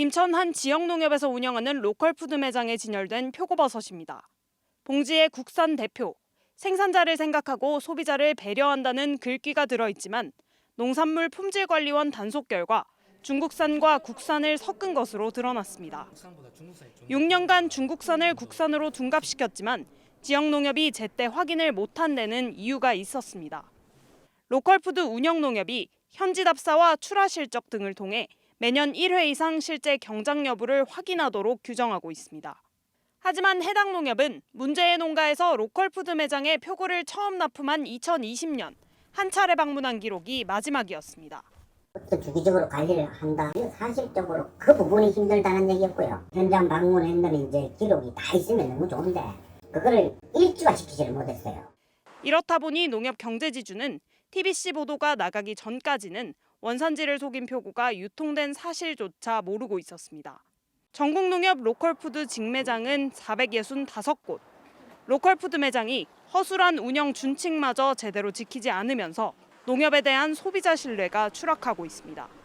김천 한 지역 농협에서 운영하는 로컬 푸드 매장에 진열된 표고버섯입니다. 봉지에 국산 대표, 생산자를 생각하고 소비자를 배려한다는 글귀가 들어있지만 농산물 품질관리원 단속 결과 중국산과 국산을 섞은 것으로 드러났습니다. 6년간 중국산을 국산으로 둔갑시켰지만 지역 농협이 제때 확인을 못한 데는 이유가 있었습니다. 로컬푸드 운영농협이 현지 답사와 출하 실적 등을 통해 매년 1회 이상 실제 경작 여부를 확인하도록 규정하고 있습니다. 하지만 해당 농협은 문제의 농가에서 로컬푸드 매장에 표고를 처음 납품한 2020년 한 차례 방문한 기록이 마지막이었습니다. 또 주기적으로 관리를 한다. 사실적으로 그 부분이 힘들다는 얘기였고요. 현장 방문했는데 이제 기록이 다 있으면 너무 좋은데 그거를 일주화시키지를 못했어요. 이렇다 보니 농협 경제지주는 TBC 보도가 나가기 전까지는 원산지를 속인 표고가 유통된 사실조차 모르고 있었습니다. 전국농협 로컬푸드 직매장은 465곳, 로컬푸드 매장이 허술한 운영 준칙마저 제대로 지키지 않으면서 농협에 대한 소비자 신뢰가 추락하고 있습니다.